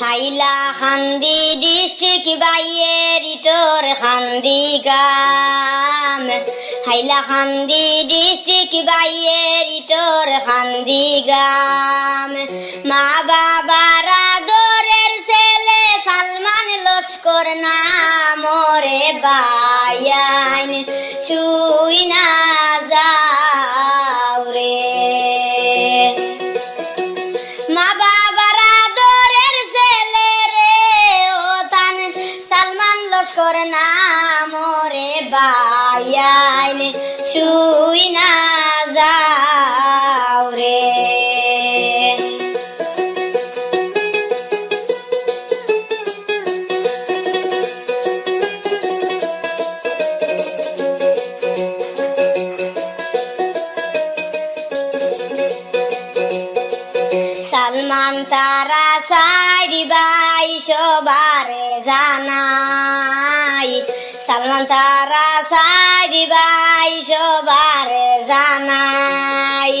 হাইলা খান্দি ডিস্ট্রিক্ট বাইয়ের ইটোর খান্দি গাম হাইলা খান্দি ডিস্ট্রিক্ট বাইয়ের ইটোর খান্দি গাম মা বাবার আদরের ছেলে সালমান লস্কর নাম রে বায়ান শুই বায়াইন শুই না যাও রে। সালমান তারা সাইডি বাই সবারে জানাই সালমান তারা সাইডি বাই সবারে জানাই,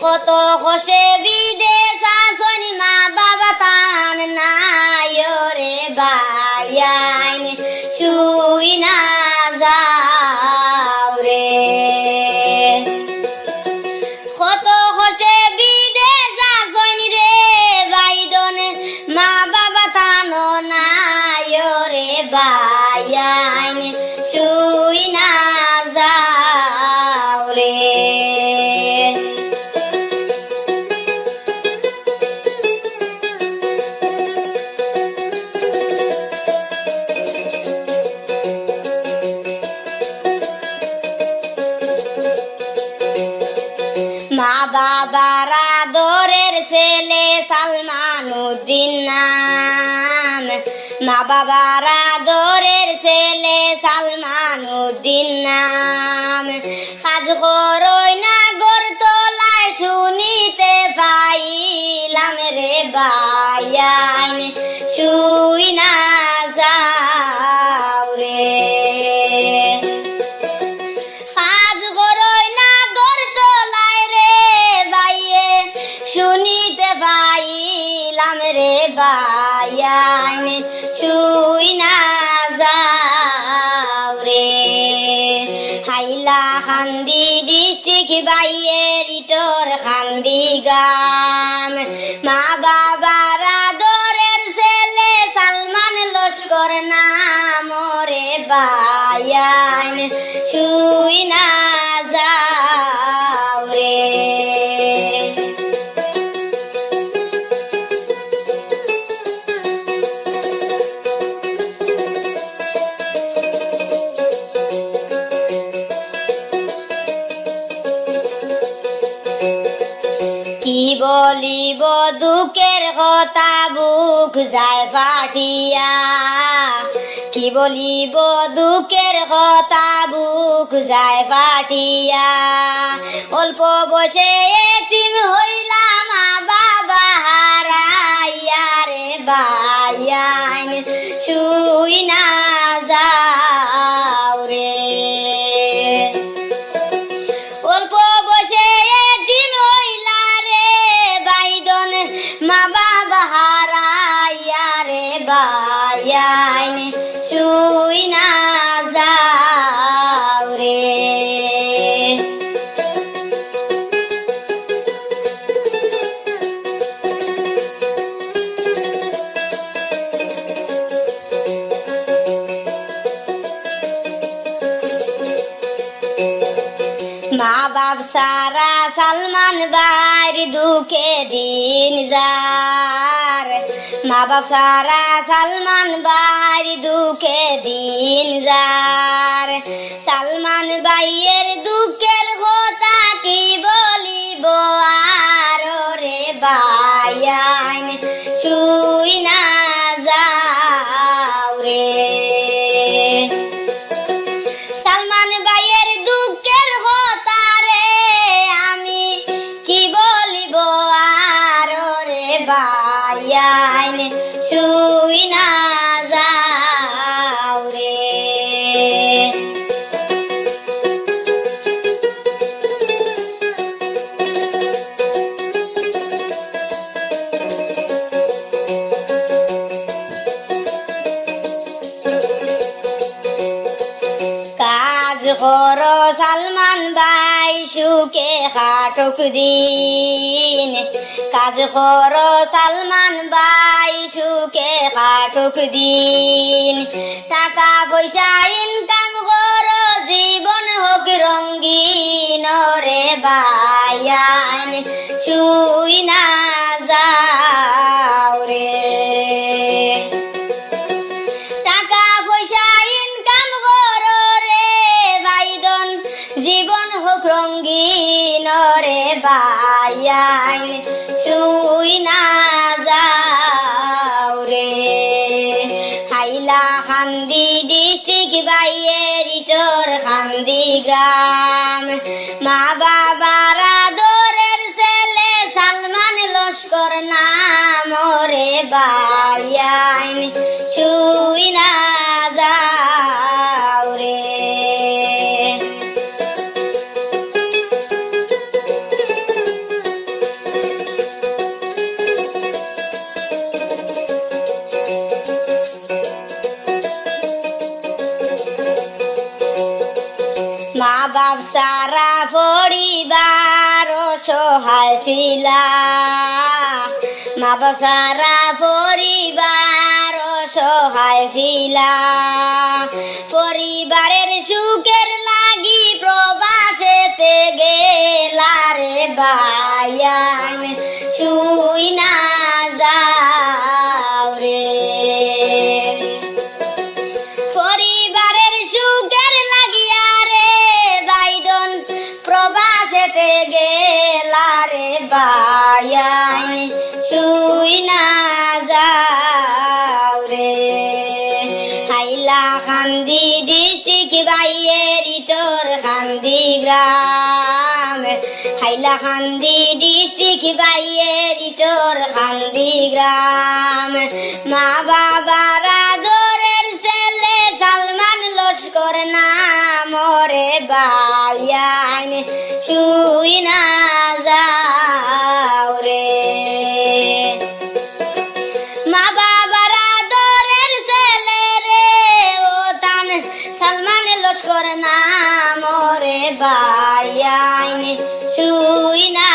কত কষে বিদেশ আসনি মা বাবা তান নাই রে বায়াইন শুই না মা বাবার আদরের ছেলে সালমান উদ্দিন নাম। মা বাবার আদরের ছেলে সালমান উদ্দিন নাম। খান্দি ডিস্ট্রিক্ট বাইয়ের ইটোর খান্দি গাম মা বাবার আদরের ছেলে সালমান লস্কর নাম রে বায়ান শুই না কি বলিব দুঃখের কথা বুক যায় পাঠিয়া কি বলিব দুঃখের কথা বুক যায় পাঠিয়া অল্প বসে মা বাপ সারা সালমান বাইর দুঃখে দিন যার। মা বাপ সারা সালমান বাইর দুঃখে দিন যার। সালমান বাইয়ের দুঃখের কথা কি বলিব আর? রে বায়ান শুই সুখে খাটক দিন। কাজ কর সালমান বাই সুখে খাটক দিন। টাকা পয়সা ইনকাম কর, জীবন হোক রঙ্গিন রে বায়ান। শুই না যাও রে। রে শুই না যাও রে। হাইলা খান্দি ডিস্ট্রিক্ট বাইয়ের ইটর খান্দি গ্রাম। মা বাবার আদরের ছেলে সালমান লস্কর নাম রে বায়াইন শুই না বাপ সারা পরিবার সহায় ছিলা। মা বাপ সারা পরিবার সহায় ছিলা। পরিবারের সুখের লাগি প্রবাসেতে প্রবাসেতে গেলা রে বায়ান শুই না যাও রে। হাইলা খান্দি ডিস্ট্রিক্ট বাইয়ের ইটর খান্দি গ্রাম। হাইলা খান্দি ডিস্ট্রিক্ট বাইয়ের খান্দি গ্রাম। মা বাবার আদরের ছেলে সালমান লস্কর নাম রে বায়ান শুই না যাও রে। মা বাবার আদরের ছেলে রে, ও তান সালমান লস্কর নাম রে বায়ান শুই না